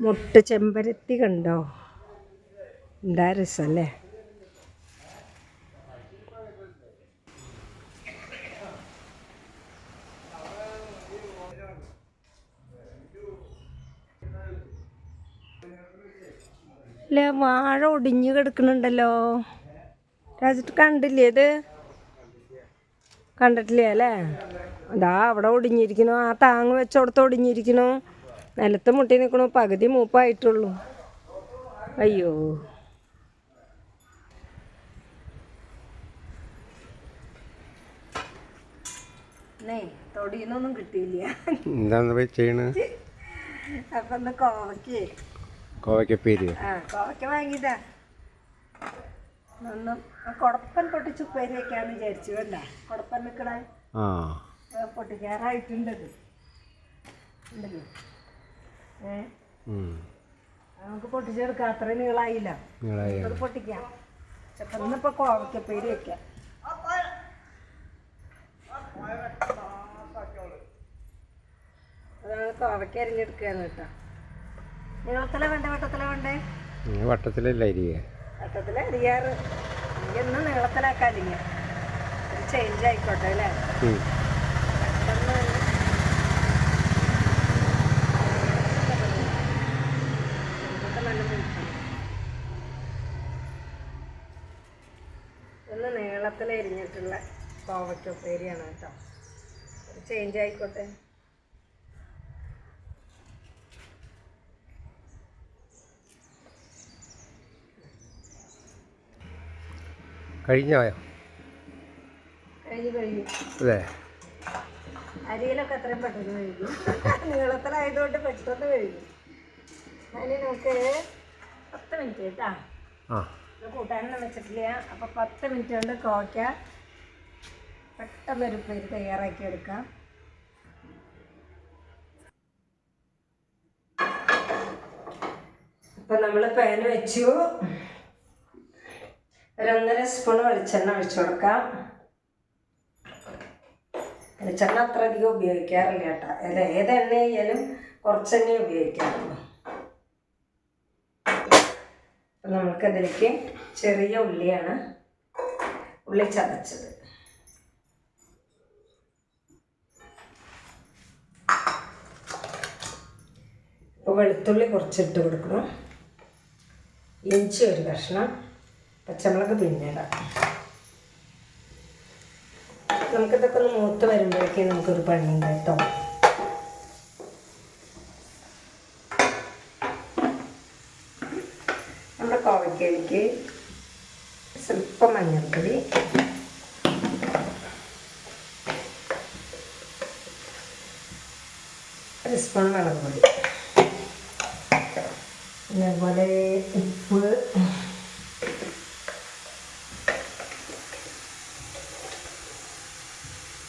മുട്ട് ചെമ്പരത്തി കണ്ടോ? എന്താ രസല്ലേ അല്ലേ? വാഴ ഒടിഞ്ഞു കിടക്കുന്നുണ്ടല്ലോ. രാജിട്ട് കണ്ടില്ലേ ഇത്? കണ്ടിട്ടില്ലേ അല്ലേ? അതാ അവിടെ ഒടിഞ്ഞിരിക്കണു ആ താങ്ങ് വെച്ചോടത്ത് ഒടിഞ്ഞിരിക്കണു നിലത്ത് മുട്ടി നിൽക്കണു പകുതി മൂപ്പായിട്ടുള്ളൂ. അയ്യോ. നേ തൊടിയെന്നൊന്നും കിട്ടിയില്ല. എന്താണ് പോയി ചെയ്യണത് അപ്പൊ ഒന്ന് കോവയ്ക്ക്. കോവയ്ക്കപ്പേര് ആ കോവയ്ക്ക വാങ്ങിയതാ. ഒന്നും കൊടപ്പൻ പൊട്ടിച്ച് ഉപ്പേരി വെക്കാന്ന് വിചാരിച്ചു അല്ല കൊടപ്പൻ നിൽക്കണേ ആ. പൊട്ടിക്കാറായിട്ടുണ്ടത് ഉണ്ടല്ലോ. നമുക്ക് പൊട്ടിച്ചെടുക്കാം. അത്ര നീളായില്ല. അത് പൊട്ടിക്കാം. ചിലപ്പോൾ ഇന്നിപ്പോൾ കോവയ്ക്കപ്പേരി വെക്കാം. അതാണ് കോവയ്ക്ക അരിഞ്ഞെടുക്കുകയാണ് കേട്ടോ. നീളത്തില വേണ്ടേ? വട്ടത്തില വേണ്ടേ? വട്ടത്തിലല്ല അരിയ വട്ടത്തില അരിയാറ് ഇന്ന് നീളത്തിലാക്കാതില്ല ഒരു ചേഞ്ച് ആയിക്കോട്ടെ അല്ലേ ഉം. പെട്ടെന്ന് ഇതൊക്കെ നല്ല മുഴുക്കണം. ഒന്ന് എരിഞ്ഞിട്ടുള്ള കോവയ്ക്ക ഉപ്പേരിയാണ് കേട്ടോ. ചേഞ്ച് ആയിക്കോട്ടെ. കഴിഞ്ഞോ കഴിഞ്ഞ് കഴിഞ്ഞു. അതെ അരിയിലൊക്കെ അത്രയും പെട്ടെന്ന് കഴിക്കും നീളത്തിലായതുകൊണ്ട് പെട്ടെന്ന് കഴിക്കും അതിന് നമുക്ക് പത്ത് മിനിറ്റ് കേട്ടാ. ആ. കൂട്ടാനൊന്നും വെച്ചിട്ടില്ല. അപ്പോൾ പത്ത് മിനിറ്റ് കൊണ്ട് കോക്ക പെട്ടെന്നൊരു പേര് തയ്യാറാക്കി എടുക്കാം. അപ്പം നമ്മൾ പാൻ വെച്ചു. ഒരൊന്നര സ്പൂൺ വെളിച്ചെണ്ണ ഒഴിച്ചു കൊടുക്കാം. വെളിച്ചെണ്ണ അത്ര അധികം ഉപയോഗിക്കാറില്ല കേട്ടോ. ഏത് എണ്ണ ആയാലും കുറച്ചെണ്ണ ഉപയോഗിക്കാറുള്ളൂ. അപ്പം നമുക്കതിലേക്ക് ചെറിയ ഉള്ളിയാണ് ഉള്ളി ചതച്ചത്. ഇപ്പോൾ വെളുത്തുള്ളി കുറച്ചിട്ട് കൊടുക്കണം. ഇഞ്ചി ഒരു കഷ്ണം പച്ചമുളക് പിന്നീട്. നമുക്കിതൊക്കെ ഒന്ന് മൂത്ത് വരുമ്പോഴേക്കും നമുക്കൊരു പണിയുണ്ട് കേട്ടോ. നമ്മുടെ കോവയ്ക്കയിലേക്ക് സ്വല്പം മഞ്ഞൾപ്പൊടി. ഒരു സ്പൂൺ മുളക് പൊടി. അതുപോലെ ഉപ്പ്.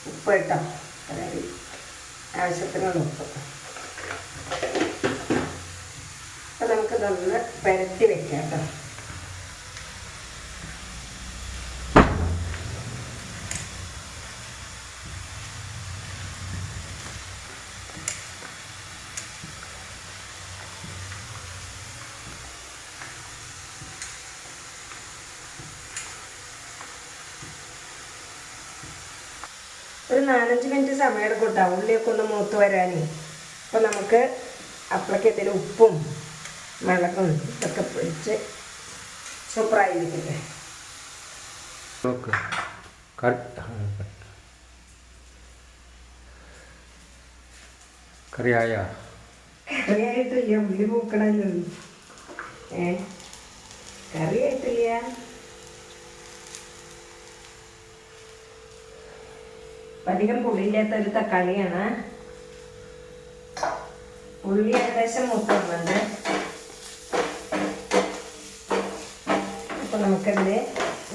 ഉപ്പ് കേട്ടോ അതായത് ആവശ്യത്തിനുള്ള ഉപ്പ്. നമുക്കിതൊന്ന് പരത്തി വെക്കാം കേട്ടോ. ഒരു നാലഞ്ച് മിനിറ്റ് സമയം എടുക്കും കേട്ടോ. ഉള്ളിയൊക്കെ ഒന്ന് മൂത്ത് വരാനേ. അപ്പോൾ നമുക്ക് അപ്പോഴേക്ക് ഉപ്പും മുളകും ഇതൊക്കെ പിടിച്ച് സൂപ്പറായിരിക്കട്ടെ. നോക്ക് കറിയായ? കറിയായിട്ടില്ല ഉള്ളി പൂക്കണല്ലോ ഏ? കറിയായിട്ടില്ല. അധികം പുള്ളിയില്ലാത്ത ഒരു തക്കാളിയാണ്. ഉള്ളി ഏകദേശം മൂത്തുണ്ട് അപ്പോൾ നമുക്കതിൽ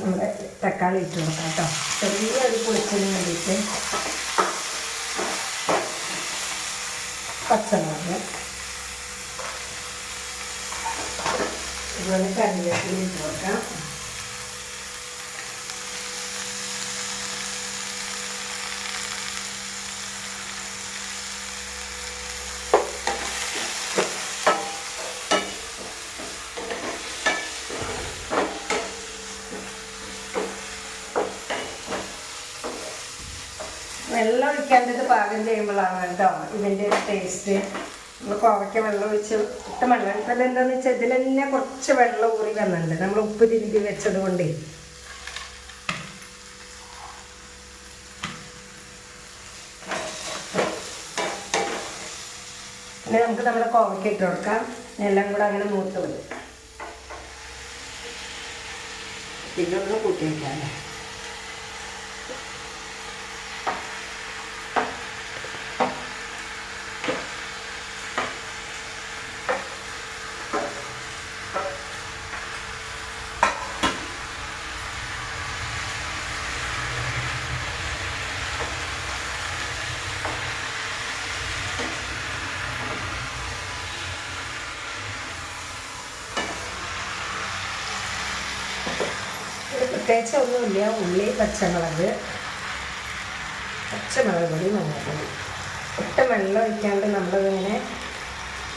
നമ്മുടെ തക്കാളി ഇട്ട് കൊടുക്കാം കേട്ടോ. ചെറിയൊരു പൊളിച്ചതിന് വേണ്ടിയിട്ട് പച്ചമുളക് അതുപോലെ കറിവേപ്പില ഇട്ട് കൊടുക്കാം. വെള്ളം ഒഴിക്കാണ്ടത് പാകം ചെയ്യുമ്പോഴാണ് കേട്ടോ ഇതിന്റെ ടേസ്റ്റ് നമ്മൾ കുറയ്ക്ക വെള്ളം ഒഴിച്ച് ഇട്ട വെള്ളം. ഇപ്പം എന്താണെന്ന് വെച്ചാൽ ഇതിൽ തന്നെ കുറച്ച് വെള്ളം ഊറി വന്നിട്ടുണ്ട്. നമ്മൾ ഉപ്പ് തിരുതി വെച്ചത് കൊണ്ടേ. പിന്നെ നമുക്ക് നമ്മുടെ കോവയ്ക്ക ഇട്ട് കൊടുക്കാം. എല്ലാം കൂടെ അങ്ങനെ മൂത്ത് വരും. പിന്നെ ഒന്ന് കൂട്ടി വയ്ക്കാം പ്രത്യേകിച്ച് ഒന്നുമില്ല. ഉള്ളി പച്ചമുളക്. പച്ചമുളക് പൊടി മഞ്ഞൾപ്പൊടി ഒട്ടും വെള്ളം ഒഴിക്കാണ്ട് നമ്മളിതിങ്ങനെ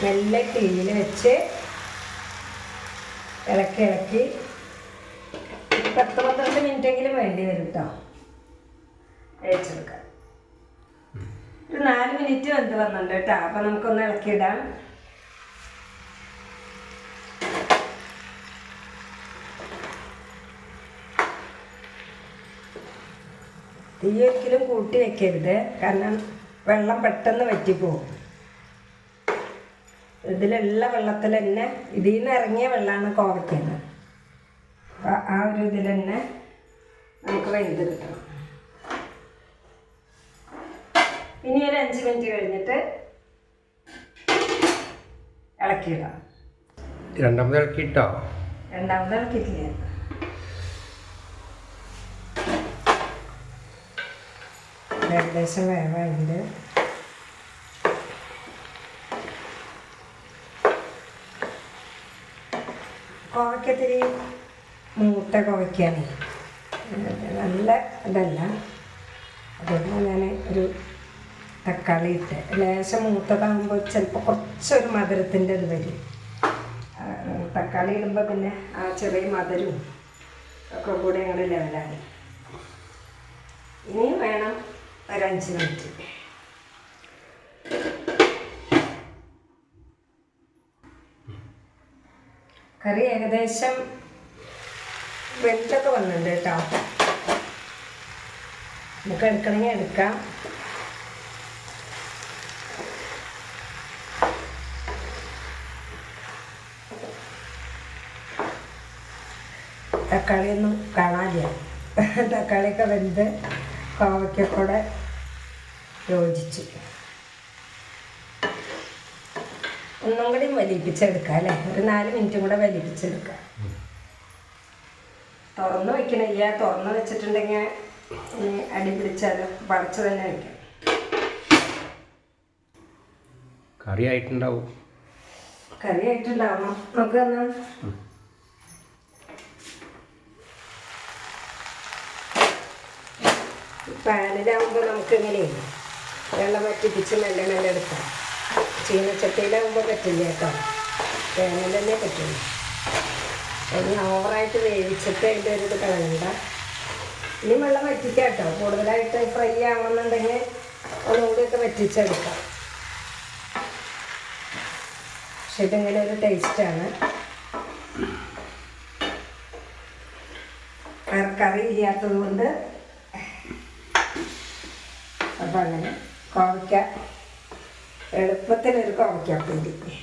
മെല്ലെ തീയിൽ വെച്ച് ഇളക്കി ഇളക്കി പത്ത് പന്ത്രണ്ട് മിനിറ്റെങ്കിലും വേണ്ടി വരും കേട്ടോ അയച്ചെടുക്കാൻ ഒരു നാല് മിനിറ്റ് വെന്ത് വന്നിട്ടുണ്ട് കേട്ടോ അപ്പം നമുക്കൊന്ന് ഇളക്കിയിടാം. തീ ഒരിക്കലും കൂട്ടി വെക്കരുത്. കാരണം വെള്ളം പെട്ടെന്ന് വറ്റിപ്പോവും. ഇതിലുള്ള വെള്ളത്തിൽ തന്നെ ഇതിൽ നിന്ന് ഇറങ്ങിയ വെള്ളമാണ് കോവയ്ക്കുന്നത്. അപ്പം ആ ഒരു ഇതിൽ തന്നെ നമുക്ക് വെന്ത് കിട്ടണം. ഇനി ഒരു അഞ്ച് മിനിറ്റ് കഴിഞ്ഞിട്ട് ഇളക്കിയിടാം. രണ്ടാമത് ഇളക്കിയിട്ടോ? രണ്ടാമത് ഇളക്കിയിട്ടില്ല. ഏകദേശം വേവായിട്ട് കോവയ്ക്കത്തിരി മൂത്ത കോവയ്ക്കാണ് നല്ല ഇതല്ല. അതുകൊണ്ട് ഞാൻ ഒരു തക്കാളി ഇട്ട് ലേശം മൂത്തതാകുമ്പോൾ ചിലപ്പോൾ കുറച്ചൊരു മധുരത്തിന്റെ ഇത് വരും. തക്കാളി ഇടുമ്പോൾ പിന്നെ ആ ചെറിയ മധുരവും ഒക്കെ കൂടി ഞങ്ങൾ ലെവലാണ് ഇനിയും വേണം. ഒരു അഞ്ച് മിനിറ്റ്. കറി ഏകദേശം വെട്ടൊക്കെ വന്നിട്ടുണ്ട് കേട്ടോ. നമുക്ക് എടുക്കണമെങ്കിൽ എടുക്കാം. തക്കാളിയൊന്നും കാണാനില്ല. തക്കാളിയൊക്കെ വെന്ത് കോവയ്ക്കൊക്കെ യോജിച്ച്. ഒന്നും കൂടി വലിപ്പിച്ചെടുക്കാം അല്ലേ ഒരു നാല് മിനിറ്റും കൂടെ വലിപ്പിച്ചെടുക്കാം തുറന്ന് വെക്കണില്ല തുറന്ന് വെച്ചിട്ടുണ്ടെങ്കിൽ ഇനി അടി പിടിച്ചാൽ പടച്ച് തന്നെ വെക്കാം. കറി ആയിട്ടുണ്ടാവും കറി ആയിട്ടുണ്ടാവണം നമുക്ക് എന്നാ? പാനിലാവുമ്പോൾ നമുക്ക് എങ്ങനെയാണ് വെള്ളം വറ്റിപ്പിച്ച് മെല്ലെ മെല്ലെ എടുക്കാം. ചീനച്ചട്ടിയിലാവുമ്പോൾ പറ്റില്ല കേട്ടോ. പാനിൽ തന്നെ പറ്റുള്ളൂ. ഇനി ഓവറായിട്ട് വേവിച്ചിട്ട് അതിന്റെ ഒരു ഇത് കളയണ്ട. ഇനി വെള്ളം വറ്റിക്കാം കേട്ടോ. കൂടുതലായിട്ട് ഫ്രൈ ആവണമെന്നുണ്ടെങ്കിൽ ഒന്നുകൂടിയൊക്കെ വറ്റിച്ചെടുക്കാം. പക്ഷെ ഇതിങ്ങനെ ഒരു ടേസ്റ്റാണ്. കറി ഇല്ലാത്തത് കൊണ്ട് അപ്പം അങ്ങനെ കോവയ്ക്ക. എളുപ്പത്തിനൊരു കോവയ്ക്കാപ്പേരി പേര്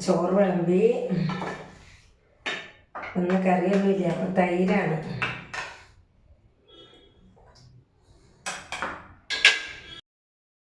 ചോറ് വിളമ്പി. ഒന്ന് കറിയൊന്നുമില്ല അപ്പം തൈരാണ്.